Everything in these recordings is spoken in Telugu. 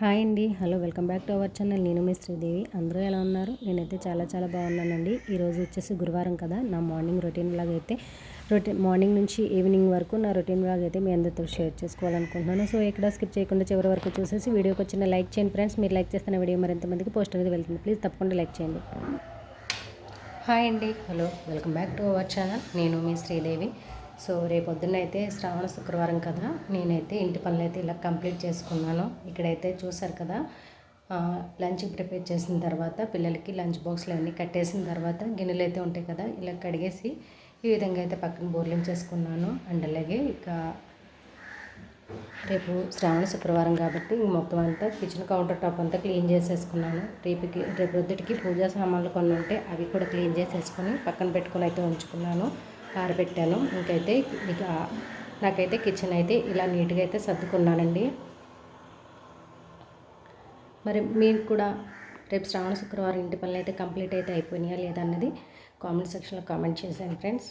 హాయ్ అండి. Hello welcome back to our channel. నేను మీ శ్రీదేవి. అందరూ ఎలా ఉన్నారు? నేనైతే చాలా చాలా బాగున్నానండి. ఈరోజు వచ్చేసి గురువారం కదా. నా మార్నింగ్ రొటీన్ బ్లాగ్ అయితే రొటీన్ మార్నింగ్ నుంచి ఈవినింగ్ వరకు నా రొటీన్ బ్లాగ్ అయితే మీ అందరితో షేర్ చేసుకోవాలనుకుంటున్నాను. సో ఇక్కడ స్కిప్ చేయకుండా చివరి వరకు చూసేసి వీడియోకి వచ్చిన లైక్ చేయండి ఫ్రెండ్స్. మీరు లైక్ చేస్తున్న వీడియో మరింతమందికి పోస్ట్ అనేది వెళ్తుంది. ప్లీజ్ తప్పకుండా లైక్ చేయండి. హాయ్ అండి. Hello welcome back to our channel. నేను మీ శ్రీదేవి. సో రేపొద్దున అయితే శ్రావణ శుక్రవారం కదా. నేనైతే ఇంటి పనులు అయితే ఇలా కంప్లీట్ చేసుకున్నాను. ఇక్కడైతే చూసారు కదా లంచ్ ప్రిపేర్ చేసిన తర్వాత పిల్లలకి లంచ్ బాక్స్లు అన్నీ కట్టేసిన తర్వాత గిన్నెలు అయితే ఉంటాయి కదా ఇలా కడిగేసి ఈ విధంగా అయితే పక్కన బోర్లింగ్ చేసుకున్నాను. అండ్ అలాగే ఇక రేపు శ్రావణ శుక్రవారం కాబట్టి మొత్తం అంతా కిచెన్ కౌంటర్ టాప్ అంతా క్లీన్ చేసేసుకున్నాను. రేపుకి రేపు రొద్దుటికి పూజా సామాన్లు కొన్ని ఉంటే అవి కూడా క్లీన్ చేసేసుకొని పక్కన పెట్టుకొని అయితే ఉంచుకున్నాను. ఆరబెట్టాను. ఇంకైతే ఇక నాకైతే కిచెన్ అయితే ఇలా నీట్గా అయితే సర్దుకున్నానండి. మరి మీరు కూడా రేపు శ్రావణ శుక్రవారం ఇంటి పనులు అయితే కంప్లీట్ అయితే అయిపోయినాయా లేదా అన్నది కామెంట్ సెక్షన్లో కామెంట్ చేశాను ఫ్రెండ్స్.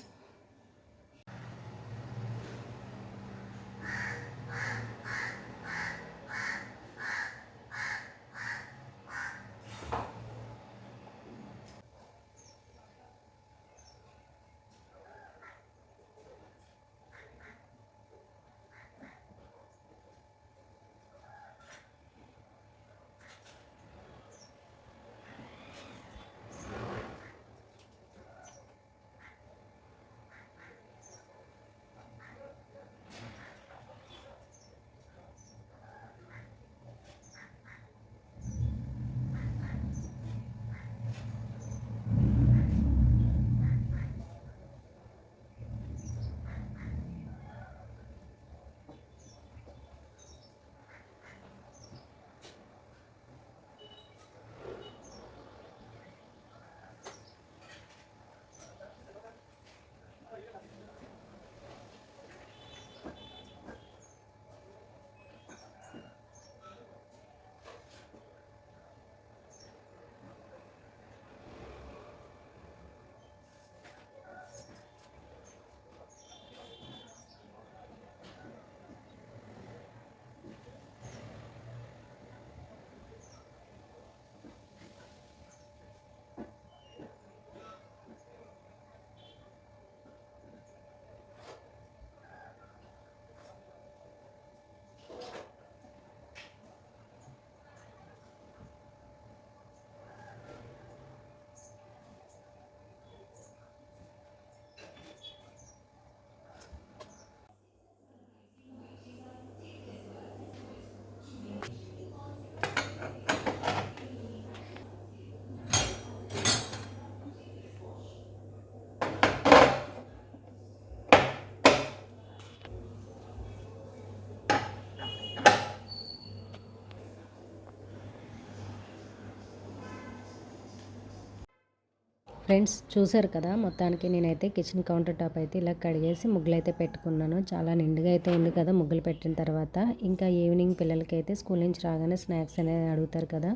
ఫ్రెండ్స్ చూసారు కదా మొత్తానికి నేనైతే కిచెన్ కౌంటర్ టాప్ అయితే ఇలా కడిగేసి ముగ్గులు అయితే పెట్టుకున్నాను. చాలా నిండుగా అయితే ఉంది కదా ముగ్గులు పెట్టిన తర్వాత. ఇంకా ఈవినింగ్ పిల్లలకి అయితే స్కూల్ నుంచి రాగానే స్నాక్స్ అనేది అడుగుతారు కదా.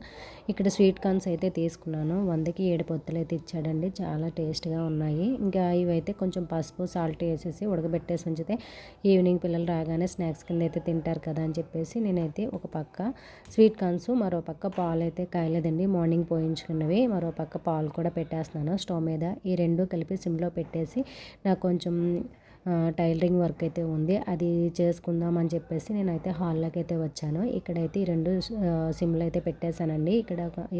ఇక్కడ స్వీట్ కార్న్స్ అయితే తీసుకున్నాను. వందకి ఏడు పొత్తులు అయితే ఇచ్చాడండి. చాలా టేస్ట్గా ఉన్నాయి. ఇంకా ఇవైతే కొంచెం పసుపు సాల్ట్ వేసేసి ఉడకబెట్టేసి ఉంచితే ఈవినింగ్ పిల్లలు రాగానే స్నాక్స్ కింద అయితే తింటారు కదా అని చెప్పేసి నేనైతే ఒక పక్క స్వీట్ కార్న్స్ మరో పక్క పాలు అయితే కాయలేదండి. మార్నింగ్ పోయించుకున్నవి. మరో పక్క పాలు కూడా పెట్టేస్తున్నాను. స్టవ్ మీద ఈ రెండు కలిపి సిమ్లో పెట్టేసి నాకు కొంచెం టైలరింగ్ వర్క్ అయితే ఉంది. అది చేసుకుందాం అని చెప్పేసి నేనైతే హాల్లోకి అయితే వచ్చాను. ఇక్కడైతే ఈ రెండు సిమ్లు అయితే పెట్టేశానండి. ఇక్కడ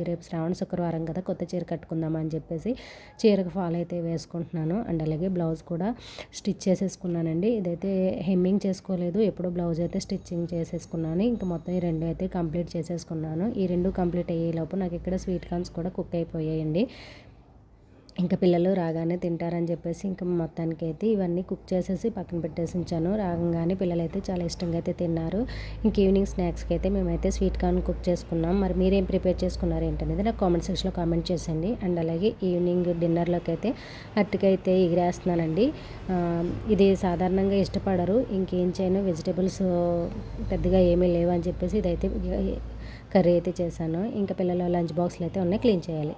రేపు శ్రావణ శుక్రవారం కదా కొత్త చీర కట్టుకుందాం అని చెప్పేసి చీరకు ఫాల్ అయితే వేసుకుంటున్నాను. అండ్ అలాగే బ్లౌజ్ కూడా స్టిచ్ చేసేసుకున్నానండి. ఇదైతే హెమ్మింగ్ చేసుకోలేదు. ఎప్పుడో బ్లౌజ్ అయితే స్టిచ్చింగ్ చేసేసుకున్నాను. ఇంకా మొత్తం ఈ రెండు అయితే కంప్లీట్ చేసేసుకున్నాను. ఈ రెండు కంప్లీట్ అయ్యేలోపు నాకు ఇక్కడ స్వీట్ కార్న్స్ కూడా కుక్ అయిపోయాయండి. ఇంకా పిల్లలు రాగానే తింటారని చెప్పేసి ఇంకా మొత్తానికి అయితే ఇవన్నీ కుక్ చేసేసి పక్కన పెట్టేసి ఉంచాను. రాగానే పిల్లలు అయితే చాలా ఇష్టంగా అయితే తిన్నారు. ఇంక ఈవినింగ్ స్నాక్స్కి అయితే మేమైతే స్వీట్ కార్న్ కుక్ చేసుకున్నాం. మరి మీరేం ప్రిపేర్ చేసుకున్నారు ఏంటనేది నాకు కామెంట్ సెక్షన్లో కామెంట్ చేసండి అండ్ అలాగే ఈవినింగ్ డిన్నర్లోకి అయితే అట్టుకైతే ఎగిరేస్తున్నానండి ఇది సాధారణంగా ఇష్టపడరు. ఇంకేం చేయను. వెజిటేబుల్స్ పెద్దగా ఏమీ లేవు అని చెప్పేసి ఇదైతే కర్రీ అయితే చేశాను. ఇంకా పిల్లల లంచ్ బాక్స్లు అయితే ఉన్నాయి. క్లీన్ చేయాలి.